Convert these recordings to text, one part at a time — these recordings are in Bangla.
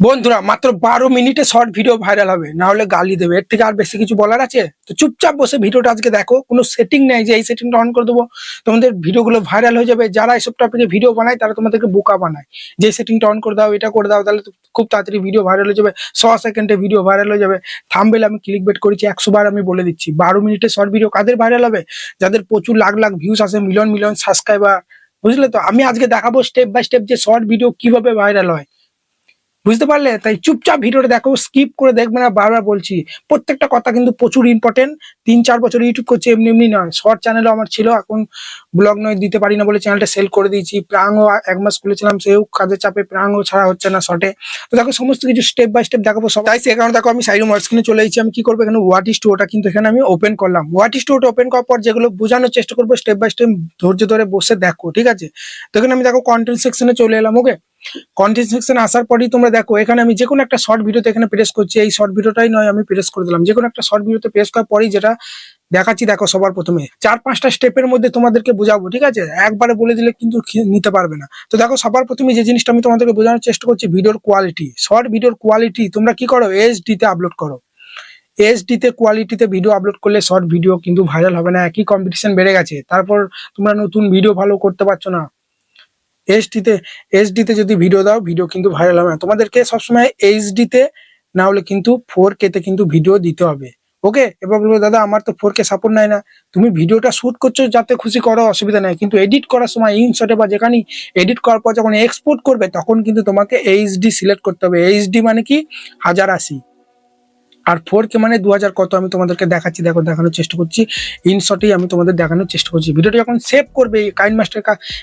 বন্ধুরা, মাত্র বারো মিনিটে শর্ট ভিডিও ভাইরাল হবে না হলে গালি দেবে। এর থেকে আর বেশি কিছু বলার আছে? তো চুপচাপ বসে ভিডিওটা আজকে দেখো, কোনো সেটিং নেই যে এই সেটিংটা অন করে দেবো। তোমাদের ভিডিওগুলো ভাইরাল হয়ে যাবে, যারা এইসব টপিকে ভিডিও বানায়, তারা তোমাদেরকে বোকা বানায়। যে সেটিংটা অন করে দাও, এটা করে দাও, তাহলে খুব তাড়াতাড়ি ভিডিও ভাইরাল হয়ে যাবে। ছ সেকেন্ডে ভিডিও ভাইরাল হয়ে যাবে। থামবেল আমি ক্লিক বেট করেছি, একশো বার আমি বলে দিচ্ছি। বারো মিনিটে শর্ট ভিডিও কাদের ভাইরাল হবে? যাদের প্রচুর লাখ লাখ ভিউস আসে মিলিয়ন মিলিয়ন সাবস্ক্রাইবার বুঝলে তো? আমি আজকে দেখাবো স্টেপ বাই স্টেপ যে শর্ট ভিডিও কীভাবে ভাইরাল হয়। বুঝতে পারলে? তাই চুপচাপ ভিডিওটা দেখো স্কিপ করে দেখবে না, বারবার বলছি। প্রত্যেকটা কথা কিন্তু প্রচুর ইম্পর্টেন্ট তিন, চার বছর ইউটিউব করছি, এমনি এমনি নয়। শর্ট চ্যানেলও আমার ছিল, এখন ব্লগ নয়, দিতে পারি না বলে চ্যানেলটা সেল করে দিয়েছি। প্রাংও এক মাস খুলেছিলাম, সেও কাজের চাপে প্রাংও ছাড়া হচ্ছে না শর্টে তো দেখো, সমস্ত কিছু স্টেপ বাই স্টেপ দেখাবো সব। তাই সে কারণে দেখো, আমি সাইড স্ক্রিনে চলে এসেছি। আমি কি করব এখানে? হোয়াট ইস টু কিন্তু এখানে আমি ওপেন করলাম। হোয়াট ইস টু ওটা ওপেন করার পর যেগুলো বোঝানোর চেষ্টা করব স্টেপ বাই স্টেপ ধৈর্য ধরে বসে দেখো, ঠিক আছে? তো এখানে আমি দেখো কন্টেন্ট সেকশনে চলে এলাম ওকে কন্টেন্ট সেকশন আসার পরেই তোমরা দেখো, এখানে আমি যে কোনো একটা শর্ট ভিডিওতে এখানে প্রেস করছি। এই শর্ট ভিডিওটাই নয়, আমি প্রেস করে দিলাম। যে কোনো একটা শর্ট ভিডিওতে প্রেস করার পরেই যেটা দেখাচ্ছি, দেখো সবার প্রথমে। চার পাঁচটা স্টেপের মধ্যে তোমাদেরকে বোঝাবো, ঠিক আছে? একবারে বলে দিলে কিন্তু নিতে পারবে না। তো দেখো সবার প্রথমে যে জিনিসটা আমি তোমাদেরকে বোঝানোর চেষ্টা করছি, ভিডিওর কোয়ালিটি শর্ট ভিডিওর কোয়ালিটি তোমরা কি করো? এইচডি তে আপলোড করো। এইচডি তে কোয়ালিটিতে ভিডিও আপলোড করলে শর্ট ভিডিও কিন্তু ভাইরাল হবে না। একই কম্পিটিশন বেড়ে গেছে। তারপর তোমরা নতুন ভিডিও ভালো করতে পারছ না। এইচডিতে এইচডিতে যদি ভিডিও দাও ভিডিও কিন্তু ভাইরাল হবে না। তোমাদেরকে সবসময় এইচডিতে না হলে কিন্তু ফোর তে কিন্তু ভিডিও দিতে হবে। ওকে এবার বলব, দাদা, আমার তো ফোর কে সাপোর্ট নাই না। তুমি ভিডিওটা শুট করছ যাতে খুশি করো, অসুবিধা নাই। কিন্তু এডিট করার সময় ইনশটে বা যেখানে এডিট করার পর যখন এক্সপোর্ট করবে, তখন কিন্তু তোমাকে এইচডি সিলেক্ট করতে হবে। এইচডি মানে কি? হাজার আশি। আর ফোর কে মানে দু হাজার কত আমি তোমাদেরকে দেখাচ্ছি, দেখো, দেখানোর চেষ্টা করছি। ইনশটেই আমি তোমাদের দেখানোর চেষ্টা করছি। ভিডিওটা যখন সেভ করবে কাইন মাস্টার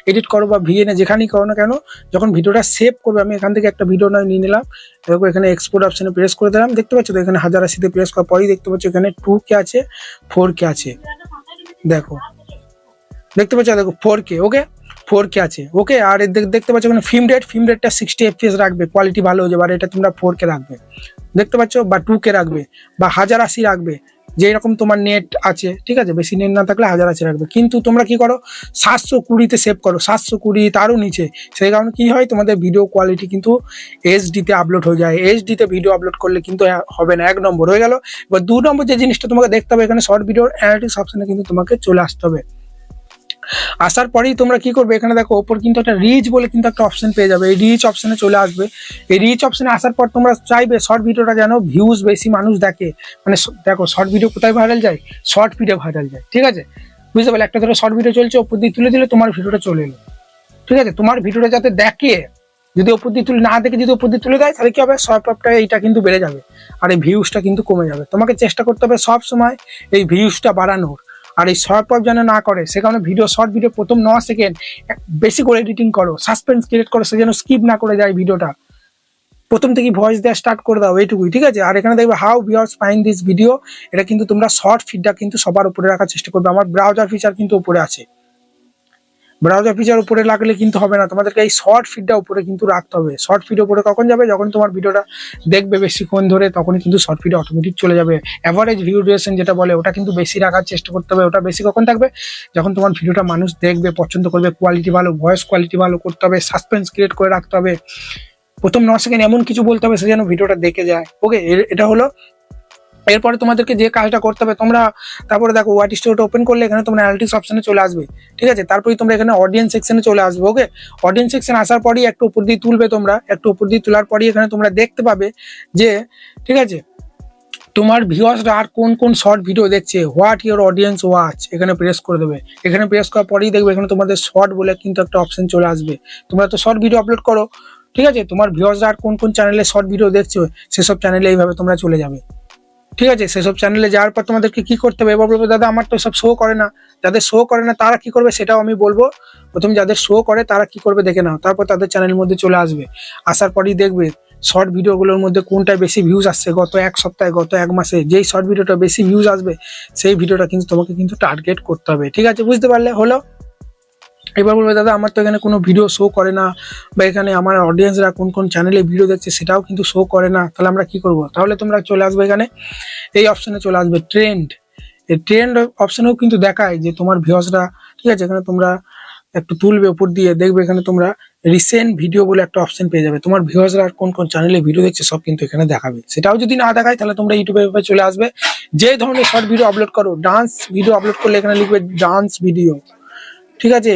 এডিট করো বা ভিএনএ যেখানেই করো না কেন, যখন ভিডিওটা সেভ করবে, আমি এখান থেকে একটা ভিডিও নয় নিয়ে নিলাম। দেখো, এখানে এক্সপোর্ট অপশানে প্রেস করে দিলাম। দেখতে পাচ্ছ তো, এখানে হাজার আশিতে প্রেস করার পরেই দেখতে পাচ্ছ এখানে টু কে আছে ফোর কে আছে। দেখো, দেখতে পাচ্ছ? দেখো ফোর কে ওকে ফোর কে আছে। ওকে আর দেখতে পাচ্ছ ওখানে ফিল্ম রেট ফিল্ম রেটটা সিক্সটি এফপিএস রাখবে কোয়ালিটি ভালো হয়ে যাবে। আর এটা তোমরা ফোর কে রাখবে। দেখতে পাচ্ছ, বা টু কে রাখবে, বা হাজার আশি রাখবে। যেই রকম তোমার নেট আছে, ঠিক আছে? বেশি নেট না থাকলে হাজার আশি রাখবে। কিন্তু তোমরা কি করো? সাতশো কুড়িতে সেভ করো। সাতশো কুড়ি তারও নিচে। সেই কারণে কি হয়? তোমাদের ভিডিও কোয়ালিটি কিন্তু এইচডিতে আপলোড হয়ে যায়। এইচডিতে ভিডিও আপলোড করলে কিন্তু হবে না। এক নম্বর হয়ে গেল। এবার দু নম্বর যে জিনিসটা তোমাকে দেখতে হবে, এখানে শর্ট ভিডিওর অ্যানালিটিক্স অপশনে কিন্তু তোমাকে চলে আসতে হবে। আসার পরেই তোমরা কি করবে? এখানে দেখো, ওপর কিন্তু একটা রিচ বলে কিন্তু একটা অপশন পেয়ে যাবে। এই রিচ অপশনে চলে আসবে। এই রিচ অপশনে আসার পর তোমরা চাইবে শর্ট ভিডিওটা যেন ভিউজ বেশি মানুষ দেখে। মানে দেখো শর্ট ভিডিও কোথায় ভাইরাল যায়? শর্ট ভিডিও ভাইরাল যায়। ঠিক আছে? বুঝতে পারলে? একটা ধরো শর্ট ভিডিও চলছে, ওপর দিয়ে তুলে দিলে তোমার ভিডিওটা চলে এলো। ঠিক আছে? তোমার ভিডিওটা যাতে দেখে, যদি ওপর দিয়ে তুলে না দেখে যদি ওপর দিয়ে তুলে দেয়, তাহলে কি হবে? আপটা এইটা কিন্তু বেড়ে যাবে। আর এই ভিউজটা কিন্তু কমে যাবে। তোমাকে চেষ্টা করতে হবে সব সময় এই ভিউজটা বাড়ানোর। আর এই শর্ট পপ যেন না করে, সে কারণে ভিডিও শর্ট ভিডিও প্রথম ন সেকেন্ড বেশি করে এডিটিং করো সাসপেন্স ক্রিয়েট করো, সে যেন স্কিপ না করে যায় ভিডিওটা প্রথম থেকে ভয়েস দেওয়া স্টার্ট করে দাও এইটুকুই, ঠিক আছে? আর এখানে দেখবে how viewers find this video এটা কিন্তু তোমরা শর্ট ফিডটা কিন্তু সবার উপরে রাখার চেষ্টা করবে, আমার ব্রাউজার ফিচার কিন্তু উপরে আছে। ব্রাউজার ফিচার উপরে লাগলে কিন্তু হবে না। তোমাদেরকে এই শর্ট ফিডটা উপরে কিন্তু রাখতে হবে। শর্ট ফিড উপরে কখন যাবে? যখন তোমার ভিডিওটা দেখবে বেশিক্ষণ ধরে, তখনই কিন্তু শর্ট ফিডে অটোমেটিক চলে যাবে। অ্যাভারেজ ভিউ ডিউরেশন যেটা বলে, ওটা কিন্তু বেশি রাখার চেষ্টা করতে হবে। ওটা বেশি কখন থাকবে? যখন তোমার ভিডিওটা মানুষ দেখবে, পছন্দ করবে কোয়ালিটি ভালো ভয়েস কোয়ালিটি ভালো করতে হবে সাসপেন্স ক্রিয়েট করে রাখতে হবে। প্রথম ন সেকেন্ড এমন কিছু বলতে হবে, সে যেন ভিডিওটা দেখে যায়। ওকে এটা হলো এরপরে তোমাদেরকে যে কাজটা করতে হবে, তোমরা তারপরে দেখো হোয়াট স্টোরটা ওপেন করলে এখানে তোমরা অ্যানালিটিক্স অপশনে চলে আসবে, ঠিক আছে? তারপরে তোমরা এখানে অডিয়েন্স সেকশনে চলে আসবে ওকে অডিয়েন্স সেকশন আসার পরেই একটু উপর দিয়ে তুলবে তোমরা, একটু উপর দিয়ে তোলার পরেই এখানে তোমরা দেখতে পাবে যে, ঠিক আছে? তোমার ভিউয়ার্সরা আর কোন কোন শর্ট ভিডিও দেখছে? হোয়াট ইওর অডিয়েন্স ওয়াচ এখানে প্রেস করে দেবে। এখানে প্রেস করার পরেই দেখবে এখানে তোমাদের শর্ট বলে কিন্তু একটা অপশন চলে আসবে। তোমরা তো শর্ট ভিডিও আপলোড করো, ঠিক আছে? তোমার ভিউয়ার্সরা আর কোন কোন চ্যানেলে শর্ট ভিডিও দেখছ, সেসব চ্যানেলে এইভাবে তোমরা চলে যাবে। ঠিক আছে, সেসব চ্যানেলে যাওয়ার পর তোমাদেরকে কি করতে হবে? এবার বলব, দাদা, আমার তো সব শো করে না। যাদের শো করে না, তারা কি করবে সেটাও আমি বলব। প্রথম যাদের শো করে, তারা কি করবে দেখে নাও। তারপর তাদের চ্যানেলের মধ্যে চলে আসবে। আসার পরেই দেখবে শর্ট ভিডিওগুলোর মধ্যে কোনটায় বেশি ভিউজ আসছে। গত এক সপ্তাহে, গত এক মাসে যেই শর্ট ভিডিওটা বেশি ভিউজ আসবে, সেই ভিডিওটা কিন্তু তোমাকে কিন্তু টার্গেট করতে হবে। ঠিক আছে, বুঝতে পারলে? হলো? এবার বলবে, দাদা, আমার তো এখানে কোনো ভিডিও শো করে না বা এখানে আমার অডিয়েন্সরা কোন কোন চ্যানেলে ভিডিও দেখছে সেটাও কিন্তু শো করে না। তাহলে আমরা কি করব? তাহলে তোমরা চলে আসবে এখানে। এই অপশনে চলে আসবে ট্রেন্ড এই ট্রেন্ড অপশনেও কিন্তু দেখায় যে তোমার ভিউসরা ঠিক আছে, এখানে তোমরা একটু তুলবে উপর দিয়ে, দেখবে এখানে তোমরা রিসেন্ট ভিডিও বলে একটা অপশন পেয়ে যাবে। তোমার ভিউয়ার্সরা কোন কোন চ্যানেলে ভিডিও দেখছে সব কিন্তু এখানে দেখাবে। সেটাও যদি না দেখায়, তাহলে তোমরা ইউটিউবের ইউটিউবে চলে আসবে। যে ধরনের শর্ট ভিডিও আপলোড করো ডান্স ভিডিও আপলোড করলে এখানে লিখবে ডান্স ভিডিও ঠিক আছে?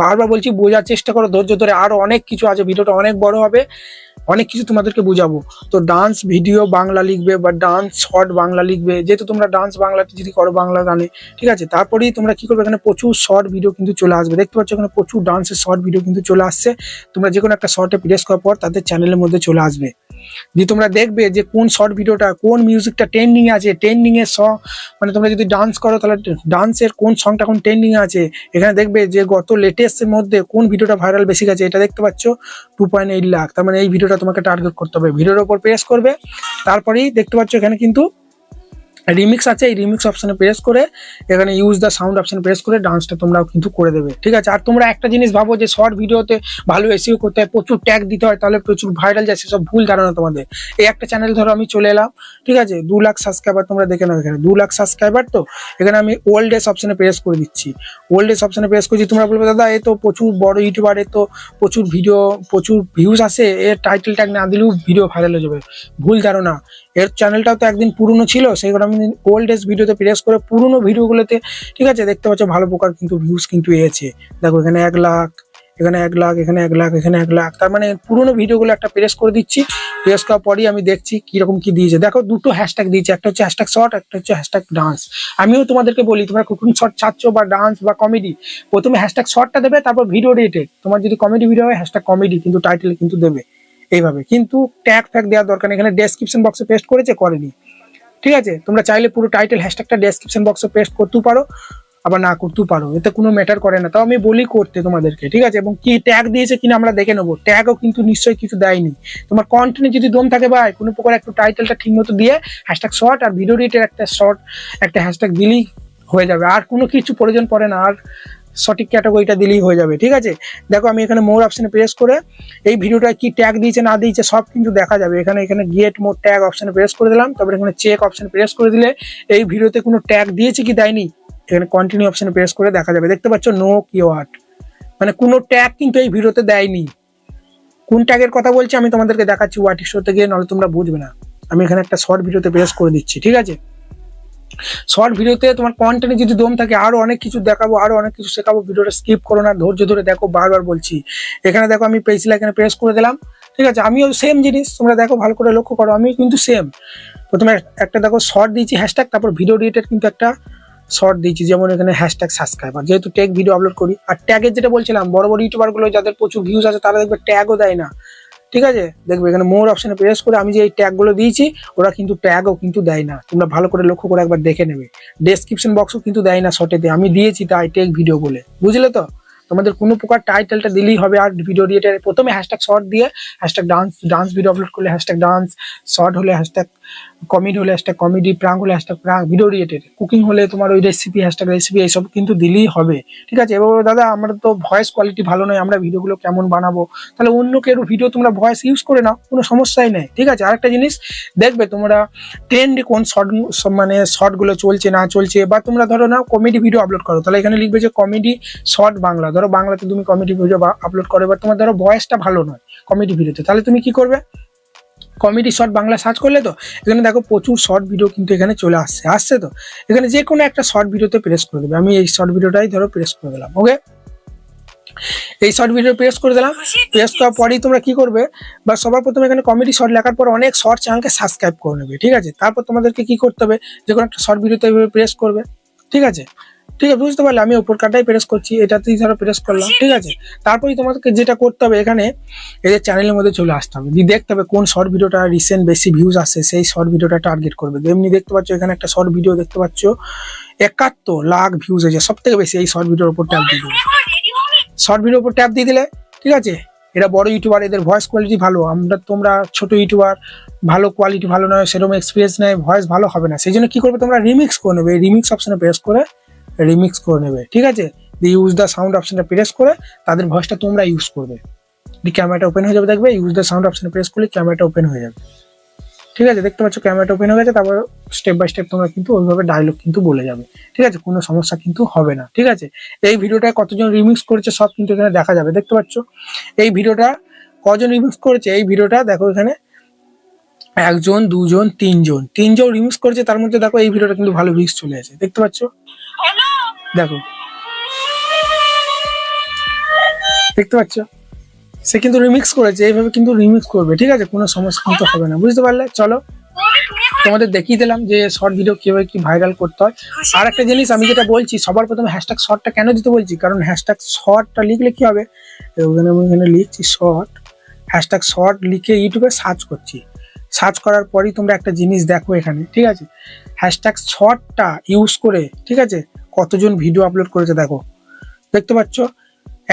বারবার বলছি, বোঝার চেষ্টা করো, ধৈর্য ধরে। আরও অনেক কিছু আছে, ভিডিওটা অনেক বড় হবে। অনেক কিছু তোমাদেরকে বুঝাবো। তো ডান্স ভিডিও বাংলা লিখবে বা ডান্স শর্ট বাংলা লিখবে, যেহেতু তোমরা ডান্স বাংলাতে যদি করো বাংলা গানে, ঠিক আছে? তারপরেই তোমরা কি করবে, এখানে প্রচুর শর্ট ভিডিও কিন্তু চলে আসবে। দেখতে পাচ্ছ, এখানে প্রচুর ডান্সের শর্ট ভিডিও কিন্তু চলে আসছে। তোমরা যে কোনো একটা শর্টে প্রেস করার পর তাদের চ্যানেলের মধ্যে চলে আসবে। যে তোমরা দেখবে যে কোন শর্ট ভিডিওটা কোন মিউজিকটা ট্রেন্ডিং আছে। ট্রেন্ডিং এর সং মানে তোমরা যদি ডান্স করো, তাহলে ডান্সের কোন সংটা কোন ট্রেন্ডিং আছে? এখানে দেখবে যে গত লেটেস্টের মধ্যে কোন ভিডিওটা ভাইরাল বেশি গেছে এটা দেখতে পাচ্ছ টু লাখ তার মানে এই ভিডিওটা তোমাকে টার্গেট করতে হবে। ভিডিওর ওপর প্রেস করবে, তারপরেই দেখতে পাচ্ছ এখানে কিন্তু রিমিক্স আছে, এই রিমিক্স অপশানে প্রেস করে এখানে use the sound option press করে ডান্সটা তোমরাও কিন্তু করে দেবে, ঠিক আছে? আর তোমরা একটা জিনিস ভাবো যে শর্ট ভিডিওতে ভালো এসিও করতে হয়, প্রচুর ট্যাগ দিতে হয়, তাহলে প্রচুর ভাইরাল যায়, সেসব ভুল ধারণা তোমাদের। এই একটা চ্যানেল ধরো আমি চলে এলাম, ঠিক আছে? দু লাখ সাবস্ক্রাইবার তোমরা দেখে নাও এখানে, দু লাখ সাবস্ক্রাইবার তো? এখানে আমি ওল্ড এস অপশনে প্রেস করে দিচ্ছি। ওল্ড এস অপশনে প্রেস করছি, তোমরা বলবে, দাদা, এ তো প্রচুর বড় ইউটিউবার তো প্রচুর ভিডিও প্রচুর ভিউজ আসে এর টাইটেল ট্যাগ না দিলেও ভিডিও ভাইরাল হয়ে যাবে। ভুল ধারণা। এর চ্যানেলটাও তো একদিন পুরনো ছিল সেইগুলো আমি ওল্ড এস ভিডিওতে প্রেস করে পুরনো ভিডিওগুলোতে ঠিক আছে, দেখতে পাচ্ছ ভালো প্রকার কিন্তু ভিউজ কিন্তু এসেছে। দেখো, এখানে এক লাখ, এখানে এক লাখ, এখানে এক লাখ, এখানে এক লাখ। তার মানে পুরোনো ভিডিওগুলো একটা প্রেস করে দিচ্ছি প্রেস করার পরই আমি দেখছি কীরকম কি দিয়েছে। দেখো, দুটো হ্যাশট্যাগ দিয়েছে, একটা হচ্ছে হ্যাশট্যাগ শর্ট একটা হচ্ছে হ্যাশট্যাগ ডান্স আমিও তোমাদেরকে বলি, তোমরা কুকিং শর্ট চাচ্ছ বা ডান্স বা কমেডি প্রথমে হ্যাশট্যাগ শর্টটা দেবে, তারপর ভিডিও রিলেটেড তোমার যদি কমেডি ভিডিও হয় হ্যাশট্যাগ কমেডি কিন্তু টাইটেল কিন্তু দেবে। এইভাবে। কিন্তু ট্যাগ ফ্যাগ দেওয়ার দরকার এখানে ডেসক্রিপশন বক্সে পেস্ট করেছে, করেনি। ঠিক আছে? তোমরা চাইলে পুরো টাইটেল হ্যাশট্যাগটা ডেসক্রিপশন বক্সে পেস্ট করতেও পারো, আবার না করতেও পারো। এতে কোনো ম্যাটার করে না। তাও আমি বলি করতে তোমাদেরকে, ঠিক আছে? এবং কি ট্যাগ দিয়েছে কিনা আমরা দেখে নেব। ট্যাগও কিন্তু নিশ্চয়ই কিছু দেয়নি। তোমার কন্টেন্টে যদি দম থাকে ভাই, কোনো প্রকার একটু টাইটেলটা ঠিক মতো দিয়ে হ্যাশট্যাগ শর্ট আর ভিডিও রিলেটেড একটা শর্ট একটা হ্যাশট্যাগ দিলেই হয়ে যাবে। আর কোনো কিছু প্রয়োজন পড়ে না। আর সঠিক ক্যাটাগরিটা দিলেই হয়ে যাবে, ঠিক আছে? দেখো, আমি এখানে মোর অপশনে প্রেস করে এই ভিডিওটা কি ট্যাগ দিয়েছে, না দিয়েছে, সব কিন্তু দেখা যাবে। এখানে এখানে গেট মোর ট্যাগ অপশানে প্রেস করে দিলাম, তারপরে এখানে চেক অপশনে প্রেস করে দিলে এই ভিডিওতে কোনো ট্যাগ দিয়েছে কি দেয়নি? এখানে কন্টিনিউ অপশনে প্রেস করে দেখা যাবে। দেখতে পাচ্ছ নো কিওয়ার্ড মানে কোনো ট্যাগ কিন্তু এই ভিডিওতে দেয়নি। কোন ট্যাগের কথা বলছি, আমি তোমাদেরকে দেখাচ্ছি ওয়াটিক শোতে গিয়ে, নাহলে তোমরা বুঝবে না। আমি এখানে একটা শর্ট ভিডিওতে প্রেস করে দিচ্ছি, ঠিক আছে? শর্ট ভিডিওতে তোমার কন্টেন্টে যদি দম থাকে, আরও অনেক কিছু দেখাবো, আরও অনেক কিছু শেখাবো। ভিডিওটা স্কিপ করো না, ধৈর্য ধরে দেখো, বারবার বলছি। এখানে দেখো আমি পেয়েছিল এখানে প্রেস করে দিলাম। ঠিক আছে? আমিও সেম জিনিস, তোমরা দেখো, ভালো করে লক্ষ্য করো আমি কিন্তু সেম প্রথমে একটা দেখো শর্ট দিয়েছি হ্যাশট্যাগ তারপর ভিডিও রিলেটেড কিন্তু একটা শর্ট দিয়েছি, যেমন এখানে হ্যাশট্যাগ সাবস্ক্রাইবার যেহেতু টেক ভিডিও আপলোড করি, আর ট্যাগের যেটা বলছিলাম, বড় বড় ইউটিউবারগুলো যাদের প্রচুর ভিউজ আছে, তারা দেখবে ট্যাগও দেয় না। ঠিক আছে? দেখবে এখানে মোর অপশনে প্রেস করে আমি যে এই ট্যাগগুলো দিয়েছি, ওরা কিন্তু ট্যাগও কিন্তু দেয় না। তোমরা ভালো করে লক্ষ্য করে একবার দেখে নেবে। ডেসক্রিপশন বক্সও কিন্তু দেয় না শর্টেতে আমি দিয়েছি তাই টেক ভিডিও বলে বুঝলে তো? তোমাদের কোনো প্রকার টাইটেলটা দিলেই হবে আর ভিডিও রিলেটেড প্রথমে হ্যাশট্যাগ শর্ট দিয়ে hashtag dance dance video upload করলে হ্যাশট্যাগ ডান্স শর্ট হলে হ্যাশট্যাগ কমেডি হলে হ্যাশট্যাগ কমেডি প্রাং হলে hashtag prank video related cooking হলে তোমার ওই রেসিপি হ্যাশট্যাগ রেসিপি এইসব কিন্তু দিলেই হবে। ঠিক আছে? এবার দাদা, আমরা তো ভয়েস কোয়ালিটি ভালো নয়, আমরা ভিডিওগুলো কেমন বানাবো? তাহলে অন্য কেউ ভিডিও তোমরা ভয়েস ইউজ করে নাও, কোনো সমস্যাই নেই। ঠিক আছে? আরেকটা জিনিস, দেখবে তোমরা ট্রেন্ড কোন শর্ট মানে শর্টগুলো চলছে, না চলছে, বা তোমরা ধরো না কমেডি ভিডিও আপলোড করো। তাহলে এখানে লিখবে যে কমেডি শর্ট বাংলা। ধরো বাংলাতে তুমি কমেডি ভিডিও আপলোড করো, এবার তোমার ধরো ভয়েসটা ভালো নয় কমেডি ভিডিওতে তাহলে তুমি কি করবে? কমেডি শর্ট বাংলা সার্চ করলে তো এখানে দেখো প্রচুর শর্ট ভিডিও কিন্তু এখানে চলে আসছে আসছে তো? এখানে যে কোনো একটা শর্ট ভিডিওতে প্রেস করে দেবে আমি এই শর্ট ভিডিওটাই ধরো প্রেস করে দিলাম ওকে এই শর্ট ভিডিও প্রেস করে দিলাম প্রেস করার পরেই তোমরা কি করবে বা সবার প্রথমে এখানে কমেডি শর্ট লেখার পর অনেক শর্ট চ্যানেলকে সাবস্ক্রাইব করে নেবে ঠিক আছে? তারপর তোমাদেরকে কি করতে হবে যে কোনো একটা শর্ট ভিডিওতে এইভাবে প্রেস করবে ঠিক আছে? ঠিক আছে, বুঝতে পারলে? আমি ওপর কাটাই প্রেস করছি, এটাতেই ধরো প্রেস করলাম, ঠিক আছে? তারপরে তোমাদেরকে যেটা করতে হবে এখানে এদের চ্যানেলের মধ্যে চলে আসতে হবে। দিয়ে দেখতে হবে কোন শর্ট ভিডিওটা রিসেন্ট বেশি ভিউজ আসছে সেই শর্ট ভিডিওটা টার্গেট করবে। এমনি দেখতে পাচ্ছ, এখানে একটা শর্ট ভিডিও দেখতে পাচ্ছ, একাত্তর লাখ ভিউজ হয়েছে সব থেকে বেশি এই শর্ট ভিডিওর উপর ট্যাপ দিয়ে দিবে শর্ট ভিডিওর উপর ট্যাপ দিয়ে দিলে, ঠিক আছে? এরা বড় ইউটিউবার এদের ভয়েস কোয়ালিটি ভালো। আমরা, তোমরা ছোট ইউটিউবার ভালো কোয়ালিটি ভালো নয়, সেরকম এক্সপিরিয়েন্স নেই ভয়েস ভালো হবে না। সেই জন্য কী করবে তোমরা রিমিক্স করে নেবে। রিমিক্স অপশনে প্রেস করে রিমিক্স করে নেবে, ঠিক আছে? ইউজ দ্য সাউন্ড অপশনটা প্রেস করে তাদের ভয়েসটা তোমরা ইউজ করবে। দিয়ে ক্যামেরাটা ওপেন হয়ে যাবে, দেখবে ইউজ দ্য সাউন্ড অপশনে প্রেস করলে ক্যামেরাটা ওপেন হয়ে যাবে। ঠিক আছে? দেখতে পাচ্ছ ক্যামেরাটা ওপেন হয়ে গেছে, তারপর স্টেপ বাই স্টেপ তোমরা কিন্তু ওইভাবে ডায়লগ কিন্তু বলে যাবে। ঠিক আছে? কোনো সমস্যা কিন্তু হবে না, ঠিক আছে? এই ভিডিওটা কতজন রিমিক্স করেছে সব কিন্তু এখানে দেখা যাবে, দেখতে পাচ্ছ? এই ভিডিওটা কজন রিমিক্স করেছে? এই ভিডিওটা দেখো এখানে একজন, দুজন, তিনজন। তিনজন রিমিক্স করেছে, তার মধ্যে দেখো এই ভিডিওটা কিন্তু ভালো ভিউজ চলে আসে, দেখতে পাচ্ছ? দেখো। দেখতে পাচ্ছ? সে কিন্তু রিমিক্স করেছে, এইভাবে কিন্তু রিমিক্স করবে, ঠিক আছে? কোনো সমস্যা কিন্তু হবে না, বুঝতে পারলে? চলো, তোমাদের দেখিয়ে দিলাম যে শর্ট ভিডিও কীভাবে কি ভাইরাল করতে হয়। আর একটা জিনিস আমি যেটা বলছি, সবার প্রথমে হ্যাশট্যাগ শর্টটা কেন দিতে বলছি? কারণ হ্যাশট্যাগ শর্টটা লিখলে কি হবে? ওখানে আমি এখানে লিখছি শর্ট হ্যাশট্যাগ শর্ট লিখে ইউটিউবে সার্চ করছি। সার্চ করার পরই তোমরা একটা জিনিস দেখো এখানে, ঠিক আছে? হ্যাশট্যাগ শর্টটা ইউজ করে, ঠিক আছে? কতজন ভিডিও আপলোড করেছে দেখো। দেখতে পাচ্ছ,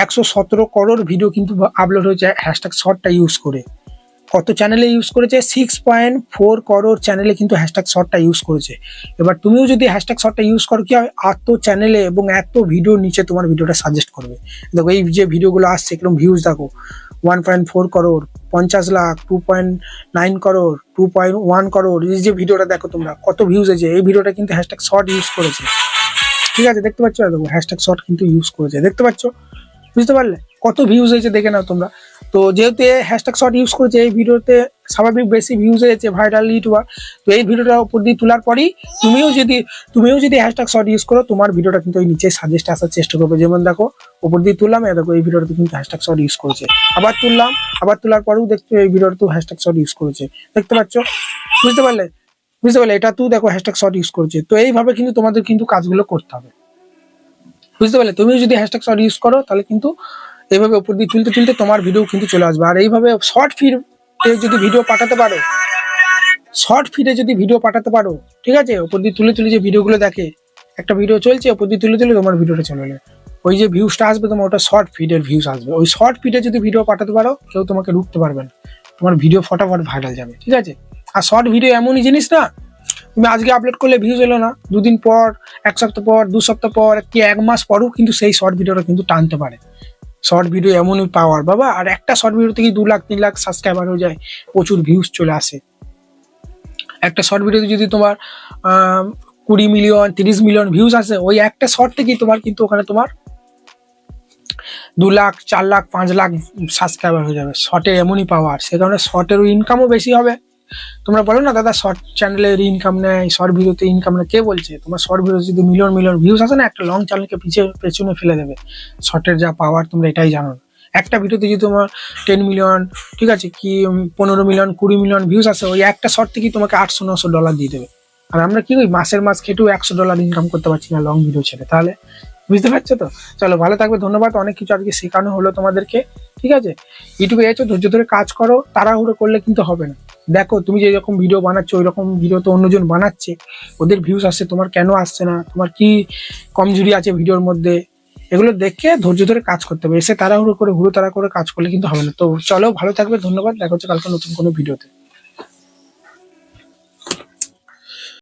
একশো সতেরো করোড় ভিডিও কিন্তু আপলোড হয়েছে হ্যাশট্যাগ শর্টটা ইউজ করে। কত চ্যানেলে ইউজ করেছে? সিক্স পয়েন্ট ফোর করোড় চ্যানেলে কিন্তু হ্যাশট্যাগ শর্টটা ইউজ করেছে। এবার তুমিও যদি হ্যাশট্যাগ শর্টটা ইউজ করো, কি হয়? এত চ্যানেলে এবং এত ভিডিও নিচে তোমার ভিডিওটা সাজেস্ট করবে। দেখো, এই যে ভিডিওগুলো আসছে এরকম ভিউজ দেখো। ওয়ান পয়েন্ট ফোর করোড় পঞ্চাশ lakh two point nine crore two point one crore এই যে ভিডিওটা দেখো তোমরা, কত ভিউজ আছে। এই ভিডিওটা কিন্তু হ্যাশট্যাগ শর্ট ইউজ করেছে। ঠিক আছে, দেখতে পাচ্ছ? দেখো হ্যাশট্যাগ শর্ট কিন্তু ইউজ করেছে। দেখতে পাচ্ছ? বুঝতে পারলে? কত ভিউজ হয়েছে দেখে নাও তোমরা। তো যেহেতু হ্যাশট্যাগ শর্ট ইউজ করেছে, এই ভিডিওতে স্বাভাবিক বেশি ভিউজ হয়েছে ভাইরাল ইউটিউবার তো এই ভিডিওটা উপর দিয়ে তোলার পরেই তুমিও যদি তুমিও যদি হ্যাশট্যাগ শর্ট ইউজ করো, তোমার ভিডিওটা কিন্তু ওই নিচে সাজেস্ট আসার চেষ্টা করবে। যেমন দেখো, উপর দিয়ে তুললাম এই দেখো, এই ভিডিওটাতে কিন্তু হ্যাশট্যাগ শর্ট ইউজ করেছে। আবার তুললাম, আবার তোলার পরেও দেখছ এই ভিডিওটা তো হ্যাশট্যাগ শর্ট ইউজ করেছে। দেখতে পাচ্ছ? বুঝতে পারলে? বুঝতে পারলে? এটা তুই দেখো হ্যাশট্যাগ শর্ট ইউজ করছে। তো এইভাবে কিন্তু তোমাদের কিন্তু কাজগুলো করতে হবে। বুঝতে পারলে? তুমিও যদি হ্যাশট্যাগ শর্ট ইউজ করো, তাহলে কিন্তু এইভাবে উপর দিয়ে তুলতে তুলতে তোমার ভিডিও কিন্তু চলে আসবে। আর এইভাবে শর্ট ফিড যদি ভিডিও পাঠাতে পারো শর্ট ফিডে যদি ভিডিও পাঠাতে পারো, ঠিক আছে? উপর দিয়ে তুলে তুলে যে ভিডিওগুলো দেখে, একটা ভিডিও চলছে, উপর দিয়ে তুলে তুলে তোমার ভিডিওটা চলে এলো। ওই যে ভিউজটা আসবে, তোমার ওটা শর্ট ফিডের ভিউজ আসবে। ওই শর্ট ফিডে যদি ভিডিও পাঠাতে পারো, কেউ তোমাকে রুখতে পারবে না। তোমার ভিডিও ফটাফট ভাইরাল যাবে, ঠিক আছে? আর শর্ট ভিডিও এমনই জিনিস না, তুমি আজকে আপলোড করলে ভিউজ এলো না, দুদিন পর, এক সপ্তাহ পর, দু সপ্তাহ পর, কি এক মাস পরও কিন্তু সেই শর্ট ভিডিওটা কিন্তু টানতে পারে। শর্ট ভিডিও এমনই পাওয়ার বাবা, আর একটা শর্ট ভিডিও থেকে দু লাখ, তিন লাখ সাবস্ক্রাইবার হয়ে যায়, প্রচুর ভিউজ চলে আসে। একটা শর্ট ভিডিওতে যদি তোমার কুড়ি মিলিয়ন তিরিশ মিলিয়ন ভিউজ আসে, ওই একটা শর্ট থেকেই তোমার কিন্তু ওখানে তোমার দু লাখ, চার লাখ, পাঁচ লাখ সাবস্ক্রাইবার হয়ে যাবে। শর্টের এমনই পাওয়ার সে কারণে শর্টেরও ইনকামও বেশি হবে। তোমরা বলো না, দাদা শর্ট চ্যানেলের ইনকাম নেয় শর্ট ভিডিওতে ইনকাম নেয়। কে বলছে? তোমার শর্ট ভিডিও যদি মিলিয়ন মিলিয়ন ভিউজ আসে না, একটা লং চ্যানেলকে পিছিয়ে পেছনে ফেলে দেবে। শর্টের যা পাওয়ার তোমরা এটাই জানো। একটা ভিডিওতে যদি তোমার টেন মিলিয়ন ঠিক আছে, কি পনেরো মিলিয়ন কুড়ি মিলিয়ন ভিউজ আসে, ওই একটা শর্ট থেকেই তোমাকে আটশো, নশো ডলার দিয়ে দেবে। আর আমরা কি ওই মাসের মাস খেটেও একশো ডলার ইনকাম করতে পারছি না লং ভিডিও ছেড়ে। তাহলে, বুঝতে পারছ তো? চলো, ভালো থাকবে, ধন্যবাদ। অনেক কিছু আজকে শেখানো হলো তোমাদেরকে, ঠিক আছে? ইউটিউবে এসো ধৈর্য ধরে কাজ করো, তাড়াহুড়ো করলে কিন্তু হবে না। দেখো, তুমি যে রকম ভিডিও বানাচ্ছো ওই রকম ভিডিও তো অন্যজন বানাচ্ছে, ওদের ভিউজ আসছে, তোমার কেন আসছে না? তোমার কি কমজুরি আছে ভিডিওর মধ্যে? এগুলো দেখে ধৈর্য ধরে কাজ করতে হবে। এসে তাড়াহুড়ো করে হুড়ো তাড়া করে কাজ করলে কিন্তু হবে না। তো চলো, ভালো থাকবে, ধন্যবাদ। দেখা হচ্ছে কালকে নতুন কোনো ভিডিওতে